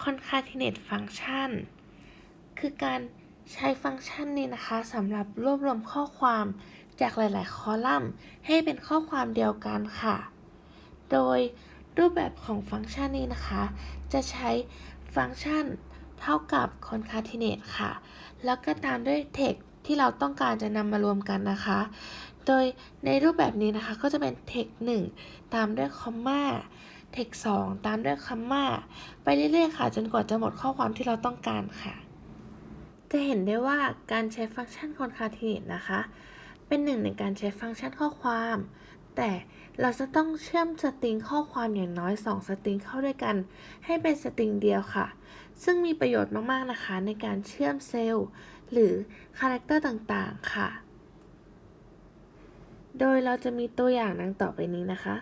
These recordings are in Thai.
concatenate function คือการใช้ฟังก์ชันนี้นะคะสำหรับรวบรวมข้อความจากหลาย ๆ คอลัมน์ ให้เป็นข้อความเดียวกันค่ะ โดยรูปแบบของฟังก์ชันนี้นะคะ จะใช้ฟังก์ชันเท่ากับ concatenate ค่ะ แล้วก็ตามด้วย text ที่เราต้องการจะนำมารวมกันนะคะ โดยในรูปแบบนี้นะคะก็จะเป็น text 1 ตามด้วยคอมมา text 2ตามด้วยคอมมาไปเรื่อยๆค่ะ จนกว่าจะหมดข้อความที่เราต้องการค่ะ จะเห็นได้ว่าการใช้ฟังก์ชัน concatenate นะคะ เป็นหนึ่งในการใช้ฟังก์ชันข้อความ แต่เราจะต้องเชื่อมสตริงข้อความอย่างน้อย 2 สตริงเข้าด้วยกัน ให้เป็นสตริงเดียวค่ะ ซึ่งมีประโยชน์มากๆนะคะ ในการเชื่อมเซลล์หรือคาแรคเตอร์ต่างๆค่ะ โดยเราจะมีตัวอย่างดังต่อไปนี้นะคะ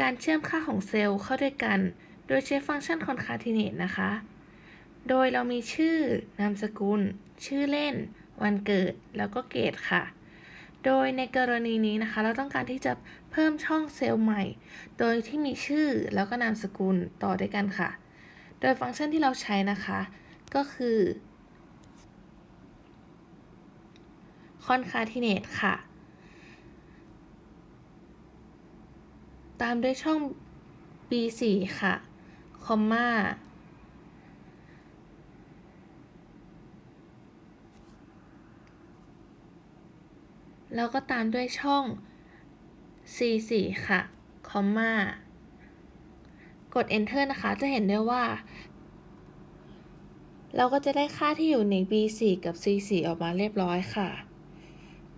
การเชื่อมค่าของเซลล์เข้าด้วยกัน โดยใช้ฟังก์ชัน concatenate นะคะ โดยเรามีชื่อ นามสกุล ชื่อเล่น วันเกิด แล้วก็เกรดค่ะ โดยในกรณีนี้นะคะ เราต้องการที่จะเพิ่มช่องเซลล์ใหม่ โดยที่มีชื่อแล้วก็นามสกุลต่อด้วยกันค่ะ โดยฟังก์ชันที่เราใช้นะคะ ก็คือ concatenate ค่ะ ตามด้วยช่อง b4 ค่ะ คอมมาแล้วก็ตามด้วยช่อง C4 ค่ะ คอมมากด Enter นะคะ จะเห็นได้ว่า เราก็จะได้ค่าที่อยู่ใน B4 กับ C4 ออกมาเรียบร้อยค่ะ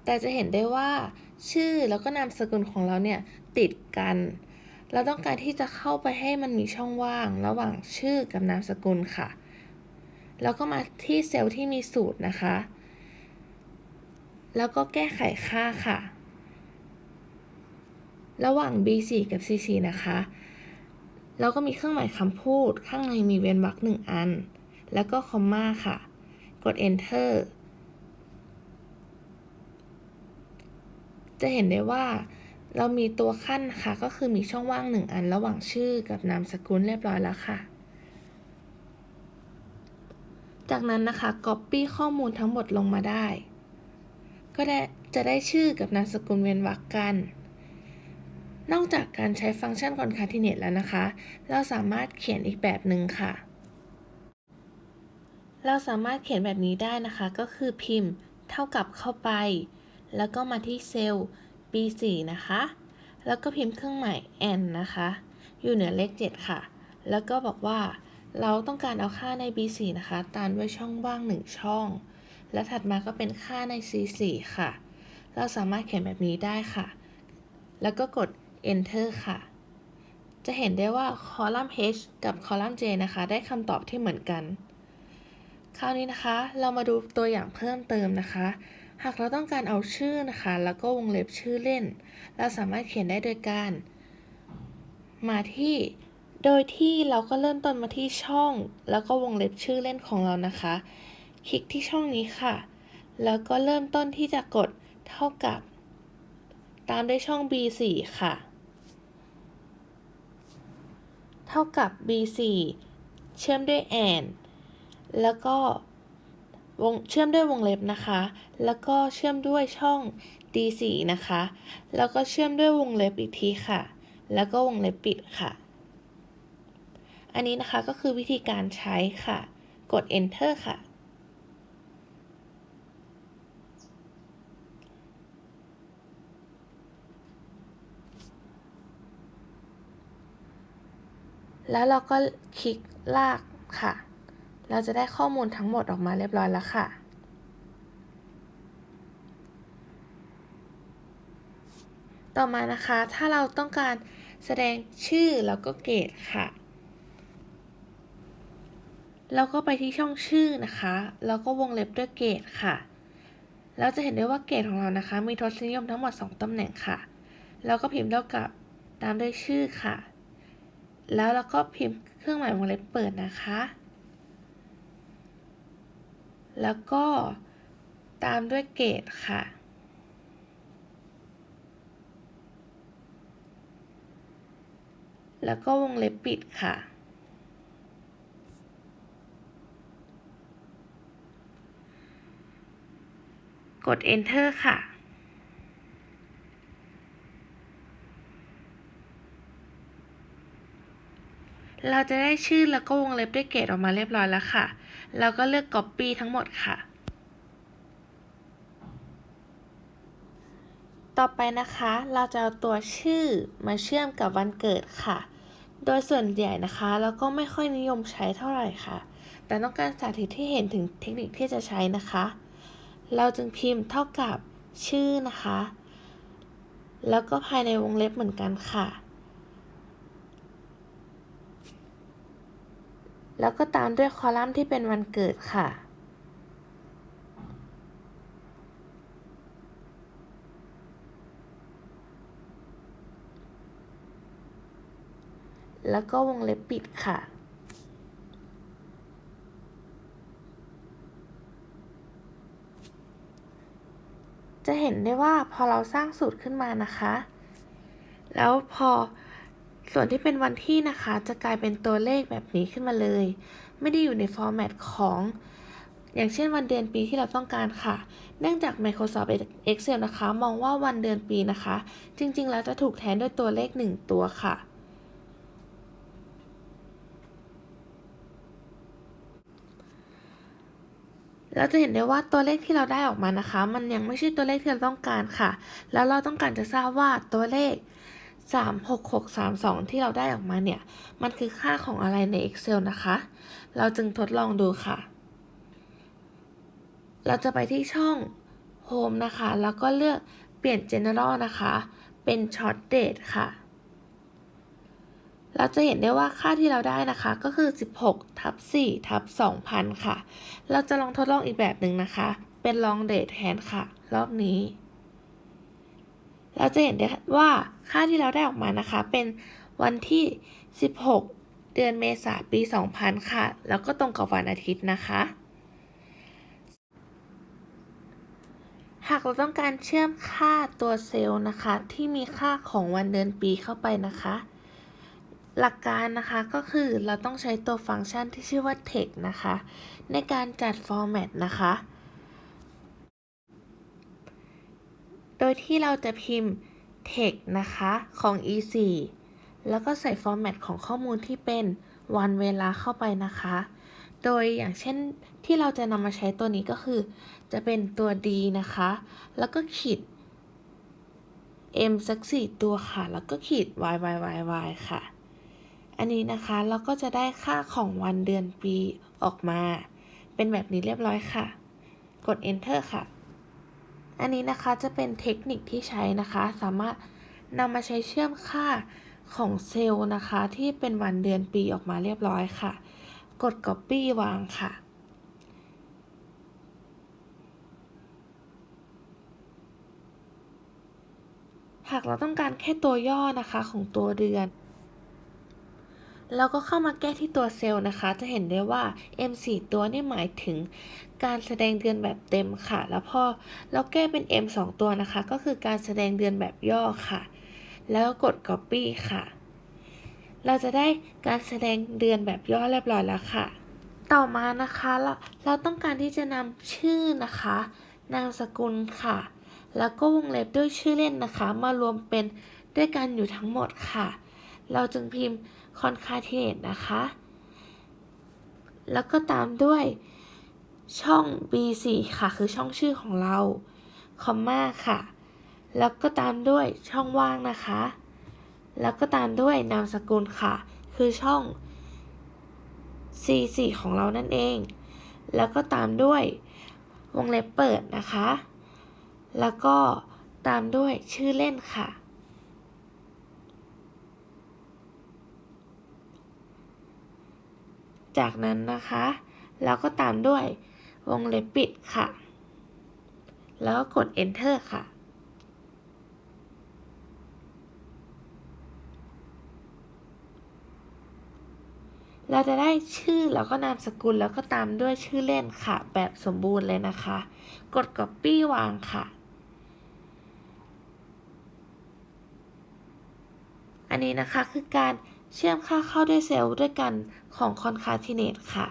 แต่จะเห็นได้ว่าชื่อแล้วก็นามสกุลของเราเนี่ย ติดกัน เราต้องการที่จะเข้าไปให้มันมีช่องว่าง ระหว่างชื่อกับนามสกุลค่ะ แล้วก็มาที่เซลล์ที่มีสูตรนะคะ แล้วก็แก้ไขค่าค่ะ ระหว่าง B4 กับ C4 นะคะแล้วก็มีเครื่องหมายคำพูด ข้างในมีเว้นวรรคหนึ่งอัน แล้วก็คอมมาค่ะ กด Enter จะเห็นได้ว่า เรามีตัวขั้นค่ะ ก็คือมีช่องว่างหนึ่งอันระหว่างชื่อกับนามสกุลเรียบร้อยแล้วค่ะ จากนั้นนะคะ Copy ข้อมูลทั้งหมดลงมาได้ ก็ได้จะได้ชื่อกับนามสกุลเว้นวรรคกัน นอกจากการใช้ฟังก์ชัน concatenate แล้วนะคะ เราสามารถเขียนอีกแบบหนึ่งค่ะ เราสามารถเขียนแบบนี้ได้นะคะ ก็คือพิมพ์ เท่ากับเข้าไป แล้วก็มาที่เซลล์ B4 นะคะ แล้วก็พิมพ์เครื่องหมาย n นะคะ อยู่เหนือเลข 7 ค่ะ แล้วก็บอกว่าเราต้องการเอาค่าใน B4 นะคะ ตามด้วยช่องว่าง 1 ช่อง และถัดมาก็เป็นค่าใน C4 ค่ะ เราสามารถเขียนแบบนี้ได้ค่ะ แล้วก็กด enter ค่ะ จะเห็นได้ว่าคอลัมน์ h กับคอลัมน์ j นะคะ ได้คำตอบที่เหมือนกัน คราวนี้นะคะ เรามาดูตัวอย่างเพิ่มเติมนะคะ หากเราต้องการเอาชื่อนะคะ แล้วก็วงเล็บชื่อเล่น เราสามารถเขียนได้โดยการ มาที่ โดยที่เราก็เริ่มต้นมาที่ช่อง แล้วก็วงเล็บชื่อเล่นของเรานะคะ คลิกที่ช่องนี้ค่ะ แล้วก็เริ่มต้นที่จะกดเท่ากับ ตามด้วยช่อง B4 ค่ะ เท่ากับ B4 เชื่อมด้วย and แล้วก็ วงเชื่อมด้วยวงเล็บนะคะ แล้วก็เชื่อมด้วยช่อง D4 นะคะ แล้วก็เชื่อมด้วยวงเล็บอีกทีค่ะ แล้วก็วงเล็บปิดค่ะ อันนี้นะคะก็คือวิธีการใช้ค่ะ กด enter ค่ะแล้วเราก็คลิกลากค่ะ เราจะได้ข้อมูลทั้งหมดออกมาเรียบร้อยแล้วค่ะ ต่อมานะคะ ถ้าเราต้องการแสดงชื่อแล้วก็เกรดค่ะเราก็ไปที่ช่องชื่อนะคะ แล้วก็วงเล็บด้วยเกรดค่ะแล้วจะเห็นได้ว่าเกรดของเรานะคะ มีทศนิยมทั้งหมด 2ตำแหน่งค่ะ แล้วก็พิมพ์เท่ากับตามด้วยชื่อค่ะ แล้วเราก็พิมพ์เครื่องหมายวงเล็บเปิดนะคะ แล้วก็ตามด้วยเกตค่ะ แล้วก็วงเล็บปิดค่ะ กด enter ค่ะ เราจะได้ชื่อแล้วก็วงเล็บด้วยเกรดออกมาเรียบร้อยแล้วค่ะ เราก็เลือก copy ทั้งหมดค่ะ ต่อไปนะคะ เราจะเอาตัวชื่อมาเชื่อมกับวันเกิดค่ะ โดยส่วนใหญ่นะคะเราก็ไม่ค่อยนิยมใช้เท่าไหร่ค่ะ แต่ต้องการสาธิตที่เห็นถึงเทคนิคที่จะใช้นะคะ เราจึงพิมพ์เท่ากับชื่อนะคะ แล้วก็ภายในวงเล็บเหมือนกันค่ะ แล้วก็ตามด้วยคอลัมน์ที่เป็นวันเกิดค่ะ แล้วก็วงเล็บปิดค่ะจะเห็นได้ว่าพอเราสร้างสูตรขึ้นมานะคะ แล้วพอ ส่วนที่เป็นวันที่นะคะจะกลายเป็นตัวเลขแบบนี้ขึ้นมาเลย ไม่ได้อยู่ในฟอร์แมตของ อย่างเช่นวันเดือนปีที่เราต้องการค่ะ เนื่องจาก Microsoft Excel นะคะ มองว่าวันเดือนปีนะคะ จริงๆ แล้วจะถูกแทนด้วยตัวเลข 1 ตัวค่ะเราจะเห็นได้ว่าตัวเลขที่เราได้ออกมานะคะ มันยังไม่ใช่ตัวเลขที่เราต้องการค่ะ แล้วเราต้องการจะทราบว่าตัวเลข 36632 ที่เราได้ออกมาเนี่ย มันคือค่าของอะไรใน Excel นะคะ เราจึงทดลองดูค่ะ เราจะไปที่ช่อง Home นะคะ แล้วก็เลือกเปลี่ยน General นะคะ เป็น Short Date ค่ะ เราจะเห็นได้ว่าค่าที่เราได้นะคะก็คือ 16ทับ4ทับ2,000 ค่ะ เราจะลองทดลองอีกแบบหนึ่งนะคะ เป็น long date แทนค่ะ รอบนี้ เราจะเห็นได้ว่าค่าที่เราได้ออกมานะคะ เป็นวันที่ 16 เดือนเมษาปี 2000 ค่ะ แล้วก็ตรงกับวันอาทิตย์นะคะ หากเราต้องการเชื่อมค่าตัวเซลล์นะคะ ที่มีค่าของวันเดือนปีเข้าไปนะคะ หลักการนะคะก็คือเราต้องใช้ตัวฟังก์ชันที่ชื่อว่า text นะคะ ในการจัด format นะคะ โด ยที่เราจะพิมพ์ text นะคะของ e4 แล้วก็ใส่ format ของข้อมูลที่เป็นวันเวลาเข้าไปนะคะ โดยอย่างเช่นที่เราจะนำมาใช้ตัวนี้ก็คือ จะเป็นตัว d นะคะ แล้วก็ขีด m สักสี่ตัวค่ะ แล้วก็ขีด y y y y ค่ะ อันนี้นะคะเราก็จะได้ค่าของวันเดือนปีออกมา เป็นแบบนี้เรียบร้อยค่ะ กด enter ค่ะ อันนี้นะคะจะเป็นเทคนิคที่ใช้นะคะ สามารถนำมาใช้เชื่อมค่าของเซลล์นะคะ ที่เป็นวันเดือนปีออกมาเรียบร้อยค่ะ กด copy วางค่ะ หากเราต้องการแค่ตัวย่อนะคะของตัวเดือน เราก็เข้ามาแก้ที่ตัวเซลล์นะคะ จะเห็นได้ว่า M4 ตัวนี่หมายถึงการแสดงเดือนแบบเต็มค่ะ แล้วพอเราแก้เป็น M2 ตัวนะคะ ก็คือการแสดงเดือนแบบย่อค่ะ แล้วกด copy ค่ะ เราจะได้การแสดงเดือนแบบย่อเรียบร้อยแล้วค่ะ ต่อมานะคะเราเราต้องการที่จะนำชื่อนะคะ นามสกุลค่ะ แล้วก็วงเล็บด้วยชื่อเล่นนะคะ มารวมเป็นด้วยกันอยู่ทั้งหมดค่ะ เราจึงพิมพ์ concatenate นะคะ แล้วก็ตามด้วยช่อง B4 ค่ะ คือช่องชื่อของเรา คอมมาค่ะ แล้วก็ตามด้วยช่องว่างนะคะ แล้วก็ตามด้วยนามสกุลค่ะ คือช่อง C4 ของเรานั่นเอง แล้วก็ตามด้วยวงเล็บเปิดนะคะ แล้วก็ตามด้วยชื่อเล่นค่ะ จากนั้นนะคะ เราก็ตามด้วยวงเล็บปิดค่ะ แล้วก็กด enter ค่ะ เราจะได้ชื่อแล้วก็นามสกุลแล้วก็ตามด้วยชื่อเล่นค่ะ แบบสมบูรณ์เลยนะคะ กด copy วางค่ะอันนี้นะคะคือการ เชื่อมค่าเข้าด้วยเซลล์ด้วยกันของคอนคาทิเนตค่ะ